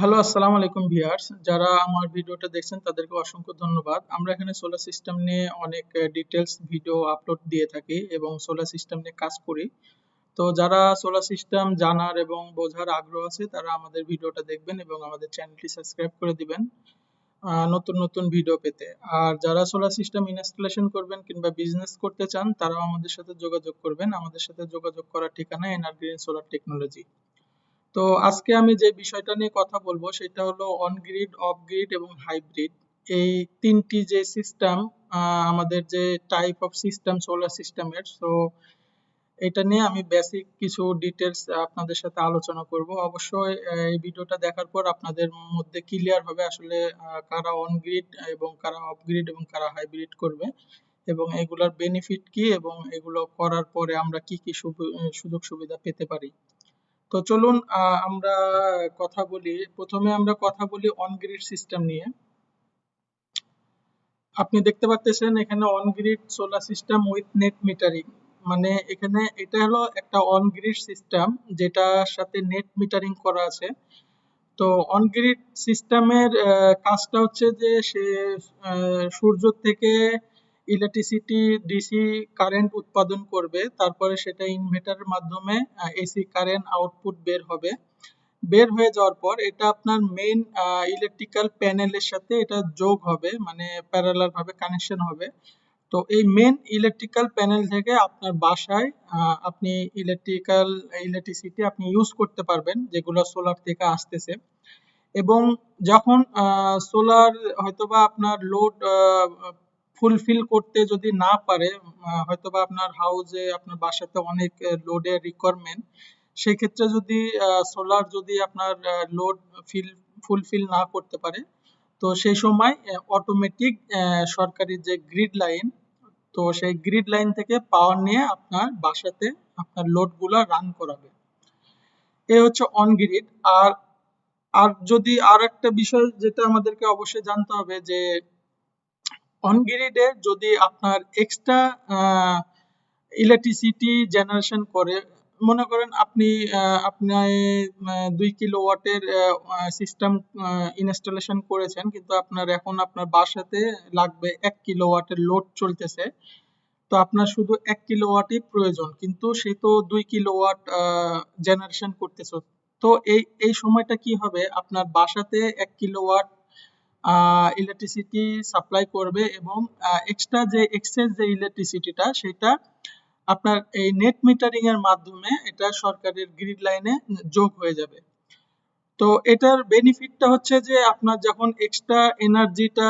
Hello, আসসালামু আলাইকুম viewers. যারা আমার ভিডিওটা দেখছেন, তাদেরকে অসংখ্য ধন্যবাদ। আমরা এখানে সোলার সিস্টেম নিয়ে অনেক ডিটেলস ভিডিও আপলোড দিয়ে থাকি এবং সোলার সিস্টেম নিয়ে কাজ করি। তো যারা সোলার সিস্টেম জানার এবং বোঝার আগ্রহ আছে, তারা আমাদের ভিডিওটা দেখবেন এবং আমাদের চ্যানেলটি সাবস্ক্রাইব করে দিবেন নতুন নতুন ভিডিও পেতে। আর যারা সোলার সিস্টেম ইনস্টলেশন করবেন কিংবা বিজনেস করতে চান, তারাও আমাদের সাথে যোগাযোগ করবেন। আমাদের সাথে যোগাযোগ করার ঠিকানা এনআর গ্রিন সোলার টেকনোলজি তো আজকে আমি যে বিষয়টা নিয়ে কথা বলব সেটা হলো অন গ্রিড অফ গ্রিড এবং হাইব্রিড এই তিনটি যে সিস্টেম আমাদের যে টাইপ অফ সিস্টেম সোলার সিস্টেমের সো এটা নিয়ে আমি বেসিক কিছু ডিটেলস আপনাদের সাথে আলোচনা করব। অবশ্যই এই ভিডিওটা দেখার পর আপনাদের মধ্যে ক্লিয়ার হবে আসলে কারা অন গ্রিড এবং কারা অফ গ্রিড এবং কারা হাইব্রিড করবে এবং এগুলোর বেনিফিট কি এবং এগুলো করার পরে আমরা কি কি সুযোগ সুবিধা পেতে পারি। তো চলুন আমরা কথা বলি। প্রথমে আমরা কথা বলি অন গ্রিড সিস্টেম নিয়ে। আপনি দেখতে পাচ্ছেন এখানে on grid solar system with net metering মানে এখানে এটা হলো একটা অন গ্রিড সিস্টেম যেটার সাথে নেট মিটারিং করা আছে। তো অন গ্রিড সিস্টেমের কাজটা হচ্ছে যে সে সূর্য থেকে ইলেকট্রিসিটি ডিসি কারেন্ট উৎপাদন করবে, তারপরে সেটা ইনভার্টারের মাধ্যমে এসি কারেন্ট আউটপুট বের হবে। বের হয়ে যাওয়ার পর এটা আপনার মেইন ইলেকট্রিক্যাল প্যানেলের সাথে এটা যোগ হবে মানে প্যারালাল ভাবে কানেকশন হবে। তো এই মেন ইলেকট্রিক্যাল প্যানেল থেকে আপনার বাসায় আপনি ইলেকট্রিক্যাল ইলেকট্রিসিটি আপনি ইউজ করতে পারবেন, যেগুলো সোলার থেকে আসতেছে। এবং যখন সোলার হয়তোবা আপনার লোড ফুলফিল করতে যদি না পারে হয়তোবা আপনার হাউসে আপনার বাসাতে অনেক লোডের রিকোয়ারমেন্ট সেই ক্ষেত্রে যদি সোলার যদি আপনার লোড ফিল ফুলফিল না করতে পারে, তো সেই সময় অটোমেটিক সরকারি যে গ্রিড লাইন তো সেই গ্রিড লাইন থেকে পাওয়ার নিয়ে আপনার বাসাতে আপনার লোডগুলো রান করাবে। এ হচ্ছে অন গ্রিড আর আর যদি আর একটা বিষয় যেটা আমাদেরকে অবশ্যই জানতে হবে যে অন গ্রিডে যদি আপনার এক্সট্রা ইলেকট্রিসিটি জেনারেশন করে মনে করেন আপনি আহ, আপনি আহ, দুই কিলো ওয়াটের সিস্টেম ইনস্টলেশন করেছেন কিন্তু আপনার এখন আপনার বাসাতে লাগবে এক কিলো ওয়াটের লোড চলতেছে। তো আপনার শুধু এক কিলো ওয়াটই প্রয়োজন কিন্তু সে তো দুই কিলো ওয়াট জেনারেশন করতেছে। তো এই এই সময়টা কি হবে? আপনার বাসাতে এক কিলো ওয়াট ইলেকট্রিসিটি সাপ্লাই করবে এবং এক্সট্রা যে এক্সেস যে ইলেকট্রিসিটিটা সেটা আপনার এই নেট মিটারিং এর মাধ্যমে এটা সরকারের গ্রিড লাইনে যোগ হয়ে যাবে। তো এটার বেনিফিটটা হচ্ছে যে আপনার যখন এক্সট্রা এনার্জিটা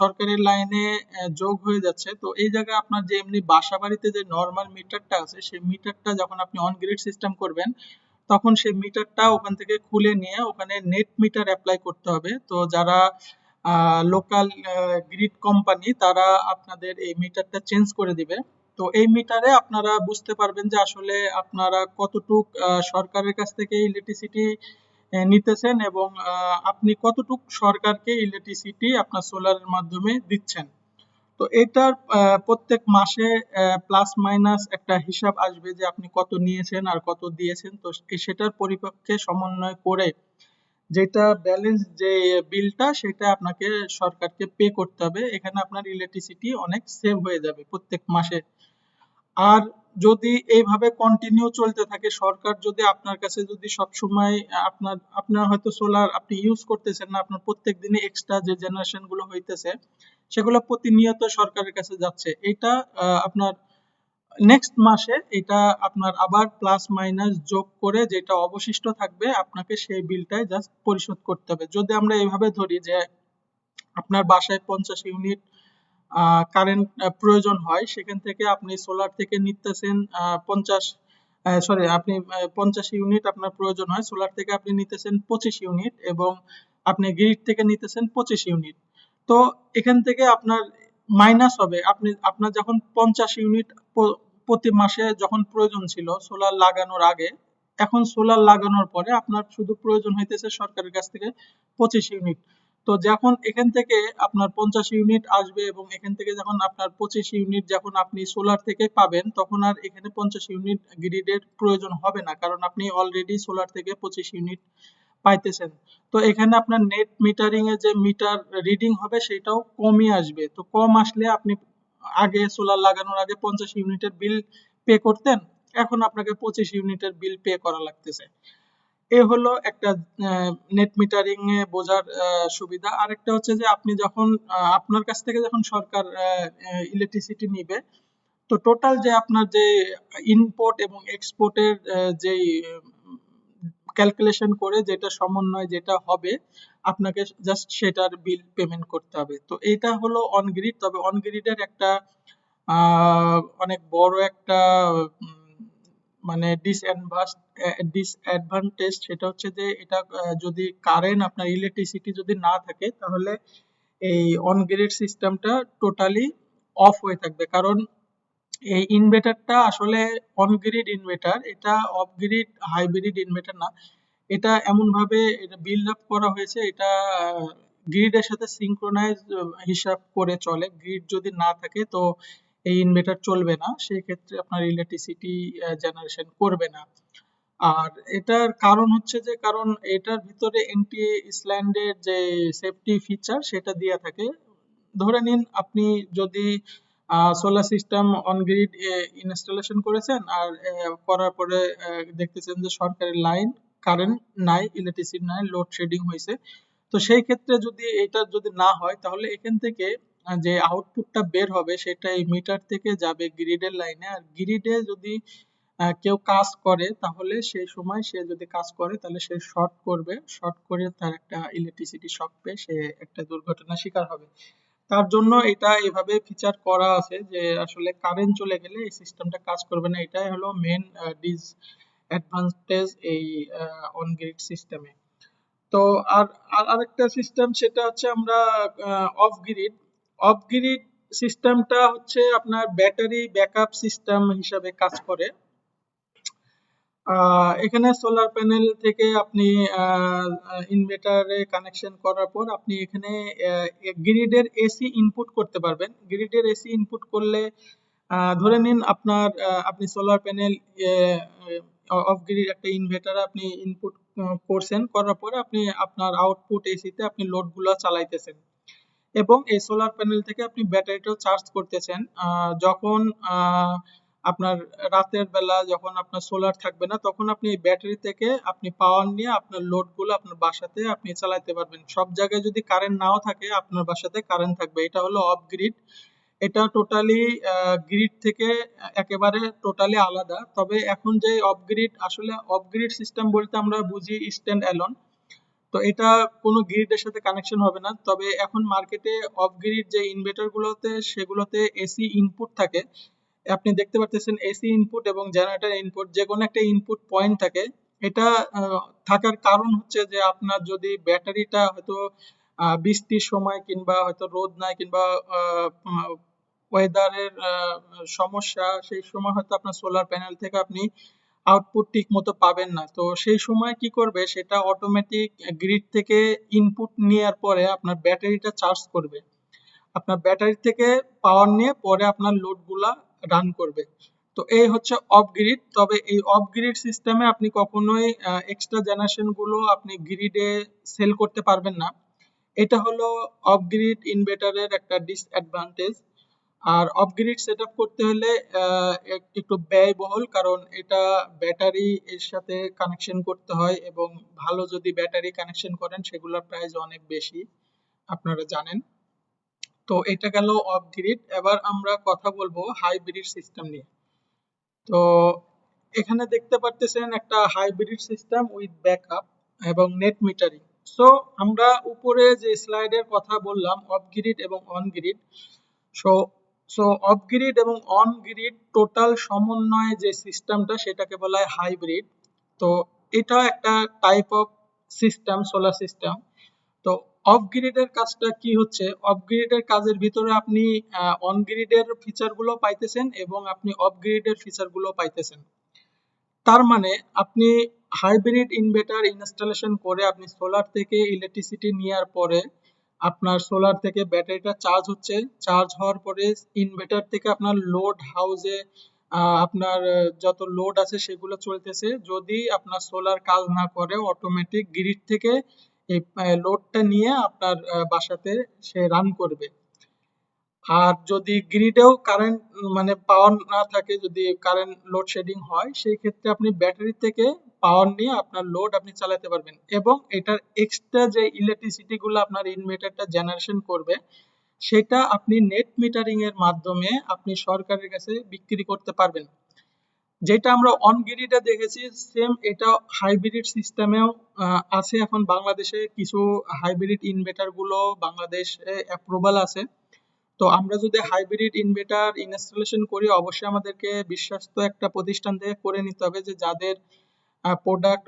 সরকারের লাইনে যোগ হয়ে যাচ্ছে, তো এই জায়গায় আপনার যে এমনি বাসা বাড়িতে যে নর্মাল মিটারটা আছে, সেই মিটারটা যখন আপনি অন গ্রিড সিস্টেম করবেন তখন সেই মিটারটা ওখান থেকে খুলে নিয়ে ওখানে নেট মিটার অ্যাপ্লাই করতে হবে। তো যারা লোকাল গ্রিড কোম্পানি তারা আপনাদের এই মিটারটা চেঞ্জ করে দিবে। তো এই মিটারে আপনারা বুঝতে পারবেন যে আসলে আপনারা কতটুক সরকারের কাছ থেকে ইলেকট্রিসিটি নিতেছেন এবং আপনি কতটুক সরকারকে ইলেকট্রিসিটি আপনার সোলারের মাধ্যমে দিচ্ছেন। তো এটার প্রত্যেক মাসে প্লাস মাইনাস একটা হিসাব আসবে যে আপনি কত নিয়েছেন আর কত দিয়েছেন। তো সেটার পরিপক্ষে সমন্বয় করে যেটা ব্যালেন্স যে বিলটা সেটা আপনাকে সরকারকে পে করতে হবে। এখানে আপনার ইলেকট্রিসিটি অনেক সেভ হয়ে যাবে প্রত্যেক মাসে। আর যদি এইভাবে কন্টিনিউ চলতে থাকে, সরকার যদি আপনার কাছে যদি সবসময় আপনার আপনার হয়তো সোলার আপনি ইউজ করতেছেন না, আপনার প্রত্যেক দিনে এক্সট্রা যে জেনারেশনগুলো হইতেছে, সেগুলো প্রতিনিয়ত সরকারের কাছে যাচ্ছে। এটা আপনার নেক্সট মাসে এটা আপনার আবার প্লাস মাইনাস যোগ করে যেটা অবশিষ্ট থাকবে, আপনাকে সেই বিলটাই জাস্ট পরিশোধ করতে হবে। যদি আমরা এইভাবে ধরি যে আপনার বাসায় পঞ্চাশ ইউনিট কারেন্ট প্রয়োজন হয়, সেখান থেকে আপনি সোলার থেকে নিতেছেন পঞ্চাশ সরি আপনি পঞ্চাশ ইউনিট আপনার প্রয়োজন হয় সোলার থেকে আপনি নিতেছেন পঁচিশ ইউনিট এবং আপনি গ্রিড থেকে নিতেছেন পঁচিশ ইউনিট তো এখান থেকে আপনার মাইনাস হবে, আপনি, আপনার যখন পঞ্চাশ ইউনিট প্রতি মাসে যখন প্রয়োজন ছিল সোলার লাগানোর আগে, এখন সোলার লাগানোর পরে আপনার শুধু প্রয়োজন হইতেছে সরকারের কাছ থেকে পঁচিশ ইউনিট তো যখন এখান থেকে আপনার পঞ্চাশ ইউনিট আসবে এবং এখান থেকে যখন আপনার পঁচিশ ইউনিট যখন আপনি সোলার থেকে পাবেন, তখন আর এখানে পঞ্চাশ ইউনিট গ্রিডের প্রয়োজন হবে না, কারণ আপনি অলরেডি সোলার থেকে পঁচিশ ইউনিট পাইতেছেন। তো এখানে আপনার নেট মিটারিং এ যে মিটার রিডিং হবে, সেটাও কমই আসবে। তো কম আসলে আপনি আগে সোলার লাগানোর আগে পঞ্চাশ ইউনিটের বিল পে করতেন, এখন আপনাকে পঁচিশ ইউনিটের বিল পে করা লাগতেছে। এ হলো একটা নেট মিটারিং এ বোঝার সুবিধা। আরেকটা হচ্ছে যে আপনি যখন আপনার কাছ থেকে যখন সরকার ইলেকট্রিসিটি নিবে, তো টোটাল যে আপনার যে ইনপোর্ট এবং এক্সপোর্টের যেই ক্যালকুলেশন করে যেটা সমন্বয় যেটা হবে, আপনাকে জাস্ট সেটার বিল পেমেন্ট করতে হবে। তো এটা হলো অন গ্রিড তবে অন গ্রিডের একটা অনেক বড় একটা মানে মানে ডিসঅ্যাডভান্টেজ সেটা হচ্ছে যে এটা যদি কারেন্ট আপনার ইলেকট্রিসিটি যদি না থাকে, তাহলে এই অন গ্রিড সিস্টেমটা টোটালি অফ হয়ে থাকবে। কারণ এই ইনভার্টারটা আসলে অন গ্রিড ইনভার্টার এটা অফ গ্রিড হাইব্রিড ইনভার্টার না। এটা এমন ভাবে এটা বিল্ড আপ করা হয়েছে, এটা গ্রিডের সাথে সিঙ্ক্রোনাইজ হিসাব করে চলে। গ্রিড যদি না থাকে তো এই ইনভার্টার চলবে না, সেই ক্ষেত্রে আপনার ইলেকট্রিসিটি জেনারেশন করবে না। আর এটার কারণ হচ্ছে যে, কারণ এটার ভিতরে এনটি ইসল্যান্ডের যে সেফটি ফিচার সেটা দেয়া থাকে। ধরে নিন, আপনি যদি solar system on grid installation করেছেন আর করার পরে দেখতেছেন যে সরকারি লাইন কারেন্ট নাই ইলেকট্রিসিটি নাই লোডশেডিং হয়েছে। তো সেই ক্ষেত্রে যদি এটা যদি না হয়, তাহলে এখান থেকে যে আউটপুটটা বের হবে সেটা এই মিটার থেকে যাবে গ্রিডের লাইনে আর গ্রিডে যদি কেউ কাজ করে, তাহলে সেই সময় সে যদি কাজ করে, তাহলে সে শর্ট করবে। শর্ট করে তার একটা ইলেকট্রিসিটি শক পেয়ে সে একটা দুর্ঘটনার শিকার হবে। তার জন্য এটা এভাবে ফিচার করা আছে যে, আসলে কারেন্ট চলে গেলে এই সিস্টেমটা কাজ করবে না। এটাই হলো মেন ডিস অ্যাডভান্টেজ এই অন গ্রিড সিস্টেমে তো আর আর আরেকটা সিস্টেম সেটা হচ্ছে আমরা অফ গ্রিড অফ গ্রিড সিস্টেমটা হচ্ছে আপনার ব্যাটারি ব্যাকআপ সিস্টেম হিসাবে কাজ করে। এখানে সোলার প্যানেল থেকে আপনি ইনভার্টারে কানেকশন করার পর আপনি এখানে গ্রিডের এসি ইনপুট করতে পারবেন। গ্রিডের এসি ইনপুট করলে ধরে নিন আপনার আপনি সোলার প্যানেল অফ গ্রিড একটা ইনভার্টার আপনি ইনপুট করছেন করার পরে আপনি আপনার আউটপুট এসিতে আপনি লোডগুলো চালাইতেছেন। এবং এই সোলার প্যানেল থেকে আপনি ব্যাটারিটাও চার্জ করতেছেন। যখন আহ, আপনার রাতের বেলা যখন আপনার সোলার থাকবে না, তখন আপনি এই ব্যাটারি থেকে আপনি পাওয়ার নিয়ে আপনার লোডগুলো আপনার বাসাতে আপনি চালাতে পারবেন। সব জায়গায় যদি কারেন্ট নাও থাকে, আপনার বাসাতে কারেন্ট থাকবে। এটা হলো অফ গ্রিড এটা টোটালি গ্রিড থেকে একেবারে টোটালি আলাদা। তবে এখন যে অফ গ্রিড আসলে অফ গ্রিড সিস্টেম বলতে আমরা বুঝি স্ট্যান্ড অ্যালন তো এটা কোনো গ্রিডের সাথে কানেকশন হবে না। তবে এখন মার্কেটে অফ গ্রিড যে ইনভার্টার গুলোতে, সেগুলোতে এসি ইনপুট থাকে। আপনি দেখতে পাচ্ছেন এসি ইনপুট এবং জেনারেটর ইনপুট যে কোনো একটা ইনপুট পয়েন্ট থাকে, এটা থাকার কারণ হচ্ছে যে আপনার যদি ব্যাটারিটা হয়তো বৃষ্টির সময় কিংবা হয়তো রোদ নাই কিংবা ওয়েদারের সমস্যা, সেই সময় হয়তো আপনার সোলার প্যানেল থেকে আপনি আউটপুট ঠিক মতো পাবেন না। তো সেই সময় কি করবে, সেটা অটোমেটিক গ্রিড থেকে ইনপুট নেওয়ার পরে আপনার ব্যাটারিটা চার্জ করবে। আপনার ব্যাটারি থেকে পাওয়ার নিয়ে পরে আপনার লোডগুলা রান করবে। তো এই হচ্ছে অফ গ্রিড তবে এই অফ গ্রিড সিস্টেমে আপনি কখনোই এক্সট্রা জেনারেশনগুলো আপনি গ্রিডে সেল করতে পারবেন না। এটা হলো অফ গ্রিড ইনভার্টারের একটা ডিসঅ্যাডভান্টেজ আর অফ গ্রিড সেট করতে হলে একটু ব্যয়বহুল, কারণ এটা ব্যাটারি এর সাথে কানেকশন করতে হয় এবং ভালো যদি ব্যাটারি কানেকশন করেন, সেগুলোর প্রাইস অনেক বেশি, আপনারা জানেন। তো এটা গেল অফ গ্রিড এবার আমরা কথা বলব হাইব্রিড সিস্টেম নিয়ে। তো এখানে দেখতে পারতেছেন একটা হাইব্রিড সিস্টেম উইথ ব্যাকআপ এবং নেট মিটারিং সো আমরা উপরে যে স্লাইডের কথা বললাম অফ গ্রিড এবং on grid so so off grid এবং অন গ্রিড টোটাল সমন্বয়ে যে সিস্টেমটা সেটাকে বলা হয় হাইব্রিড তো এটা একটা type of system solar system তো অফ গ্রিডের কাজটা কি হচ্ছে? অফ গ্রিডের কাজের ভিতরে আপনি অন গ্রিডের ফিচারগুলো পাইতেছেন এবং আপনি অফ গ্রিডের ফিচারগুলো পাইতেছেন। তার মানে আপনি হাইব্রিড ইনভার্টার ইনস্টলেশন করে আপনি সোলার থেকে ইলেকট্রিসিটি নেওয়ার পরে আপনার সোলার থেকে ব্যাটারিটা চার্জ হচ্ছে। চার্জ হওয়ার পরে ইনভার্টার থেকে আপনার লোড হাউসে আপনার, যত লোড আছে সেগুলো চলতেছে। যদি আপনার সোলার কাজ না করে অটোমেটিক গ্রিড থেকে এই লোডটা নিয়ে আপনার বাসাতে সে রান করবে। আর যদি গ্রিডেও কারেন্ট মানে পাওয়ার না থাকে, যদি কারেন্ট লোডশেডিং হয়, সেই ক্ষেত্রে আপনি ব্যাটারি থেকে পাওয়ার নিয়ে আপনার লোড আপনি চালাতে পারবেন। এবং এটার এক্সট্রা যে ইলেকট্রিসিটি গুলো আপনার ইনভার্টারটা জেনারেশন করবে, সেটা আপনি নেট মিটারিং এর মাধ্যমে আপনি সরকারের কাছে বিক্রি করতে পারবেন। যেটা আমরা অন গ্রিডে দেখেছি সেম এটা হাইব্রিড সিস্টেমেও আছে এখন বাংলাদেশে। কিছু হাইব্রিড ইনভার্টারগুলো বাংলাদেশে অ্যাপ্রুভাল আছে। তো আমরা যদি হাইব্রিড ইনভার্টার ইনস্টলেশন করি, অবশ্যই আমাদেরকে বিশ্বস্ত একটা প্রতিষ্ঠান থেকে করে নিতে হবে যে যাদের প্রোডাক্ট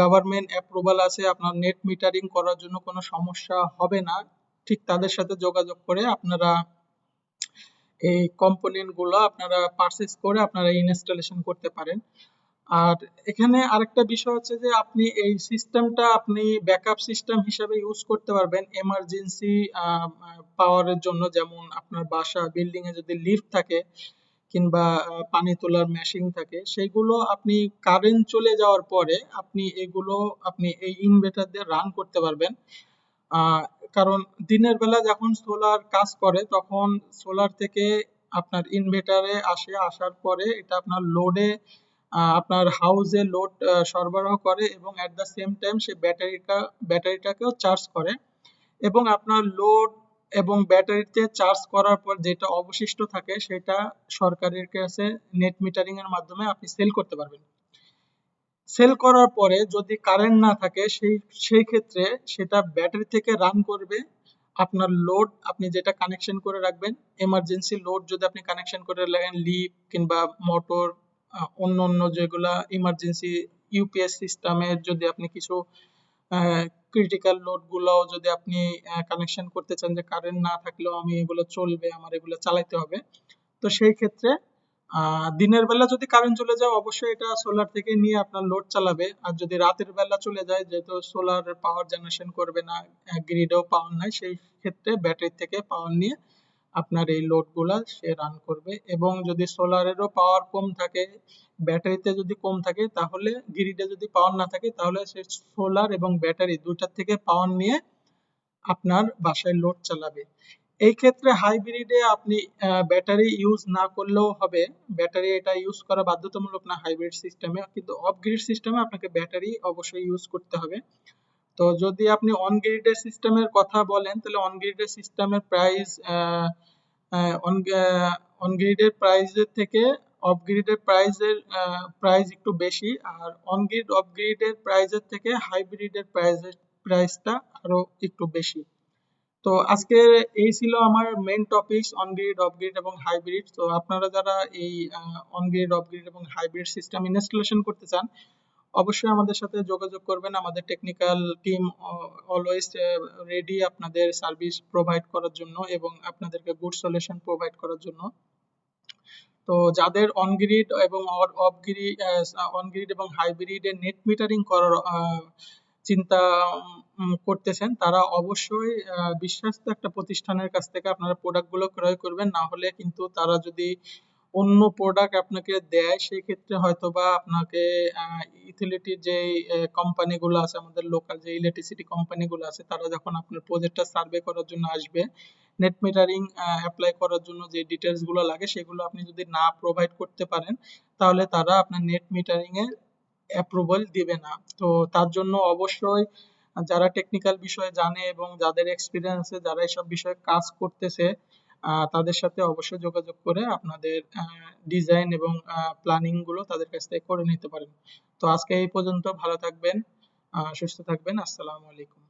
গভর্নমেন্ট অ্যাপ্রুভাল আছে, আপনার নেট মিটারিং করার জন্য কোনো সমস্যা হবে না। ঠিক তাদের সাথে যোগাযোগ করে আপনারা এই কম্পোনেন্টগুলো আপনারা পারচেজ করে আপনারা ইনস্টলেশন করতে পারেন। আর এখানে আরেকটা বিষয় হচ্ছে যে, আপনি এই সিস্টেমটা আপনি ব্যাকআপ সিস্টেম হিসেবে ইউজ করতে পারবেন এমার্জেন্সি পাওয়ারের জন্য। যেমন আপনার বাসা বিল্ডিং এ যদি লিফট থাকে কিংবা পানি তোলার মেশিন থাকে সেইগুলো আপনি কারেন্ট চলে যাওয়ার পরে আপনি এগুলো, আপনি এই ইনভার্টার দিয়ে রান করতে পারবেন। কারণ দিনের বেলা যখন সোলার কাজ করে, তখন সোলার থেকে আপনার ইনভার্টারে আসে, আসার পরে এটা আপনার লোডে আপনার হাউসে লোড সরবরাহ করে এবং এট দ্য সেম টাইম সে ব্যাটারিটা, ব্যাটারিটাকেও চার্জ করে এবং আপনার লোড এবং ব্যাটারিতে চার্জ করার পর যেটা অবশিষ্ট থাকে, সেটা সরকারের কাছে নেট মিটারিং এর মাধ্যমে আপনি সেল করতে পারবেন। সেল করার পরে যদি কারেন্ট না থাকে, সেই সেই ক্ষেত্রে সেটা ব্যাটারি থেকে রান করবে। আপনার লোড আপনি যেটা কানেকশন করে রাখবেন এমার্জেন্সি লোড যদি আপনি কানেকশন করে রাখেন লিপ কিংবা মোটর অন্য অন্য যেগুলা ইমার্জেন্সি ইউপিএস সিস্টেমের যদি আপনি কিছু ক্রিটিক্যাল লোড গুলাও যদি আপনি কানেকশন করতে চান যে কারেন্ট না থাকলেও আমি এগুলো চলবে, আমার এগুলো চালাইতে হবে, তো সেই ক্ষেত্রে দিনের বেলা যদি কারেন্ট চলে যায়, অবশ্যই এটা সোলার থেকে নিয়ে আপনার লোড চালাবে। আর যদি রাতের বেলা চলে যায়, যেহেতু সোলার পাওয়ার জেনারেশন করবে না গ্রিডেও পাওয়ার নাই, সেই ক্ষেত্রে ব্যাটারি থেকে পাওয়ার নিয়ে আপনার এই লোডগুলা সে রান করবে। এবং যদি সোলারেরও পাওয়ার কম থাকে ব্যাটারিতে যদি কম থাকে, তাহলে গ্রিডে যদি পাওয়ার না থাকে, তাহলে সে সোলার এবং ব্যাটারি দুইটার থেকে পাওয়ার নিয়ে আপনার বাসায় লোড চালাবে। এই ক্ষেত্রে হাইব্রিডে আপনি ব্যাটারি ইউজ না করলেও হবে। ব্যাটারি এটা ইউজ করা বাধ্যতামূলক না হাইব্রিড সিস্টেমে কিন্তু অফ গ্রিড সিস্টেমে আপনাকে ব্যাটারি অবশ্যই ইউজ করতে হবে। তো যদি আপনি অন গ্রিডের সিস্টেমের কথা বলেন, তাহলে অন গ্রিডের সিস্টেমের প্রাইস অন গ্রিডের প্রাইসের থেকে অফ গ্রিডের প্রাইসের প্রাইস একটু বেশি। আর অন গ্রিড অফ গ্রিডের প্রাইসের থেকে হাইব্রিডের প্রাইসের প্রাইসটা আরও একটু বেশি। তো আজকে এই ছিল আমার main topics on grid off grid এবং হাইব্রিড তো আপনারা যারা এই অন গ্রিড অফ গ্রিড এবং হাইব্রিড সিস্টেম ইনস্টলেশন করতে চান, অবশ্যই আমাদের সাথে যোগাযোগ করবেন। আমাদের টেকনিক্যাল টিম অলওয়েজ রেডি আপনাদের সার্ভিস প্রোভাইড করার জন্য এবং আপনাদেরকে গুড সলিউশন প্রোভাইড করার জন্য। তো যাদের অন গ্রিড এবং অফ গ্রিড অন গ্রিড এবং হাইব্রিডের নেট মিটারিং করার চিন্তা করতেছেন, তারা অবশ্যই বিশ্বস্ত একটা প্রতিষ্ঠানের কাছ থেকে আপনারা প্রোডাক্টগুলো ক্রয় করবেন। না হলে কিন্তু তারা যদি অন্য প্রোডাক্ট আপনাকে দেয়, সেই ক্ষেত্রে হয়তোবা আপনাকে ইউটিলিটির যে কোম্পানিগুলো আছে, আমাদের লোকাল যে ইলেকট্রিসিটি কোম্পানিগুলো আছে, তারা যখন আপনার প্রজেক্টটা সার্ভে করার জন্য আসবে নেট মিটারিং অ্যাপ্লাই করার জন্য যে ডিটেলসগুলো লাগে, সেগুলো আপনি যদি না প্রোভাইড করতে পারেন, তাহলে তারা আপনার নেট মিটারিং এর অ্যাপ্রুভাল দিবে না। তো তার জন্য অবশ্যই যারা টেকনিক্যাল বিষয়ে জানে এবং যাদের এক্সপিরিয়েন্স আছে যারা এসব বিষয়ে কাজ করতেছে তাদের সাথে অবশ্যই যোগাযোগ করে আপনাদের ডিজাইন এবং প্ল্যানিংগুলো তাদের কাছ থেকে করে নিতে পারেন। তো আজকে এই পর্যন্ত ভালো থাকবেন সুস্থ থাকবেন। আসসালামু আলাইকুম।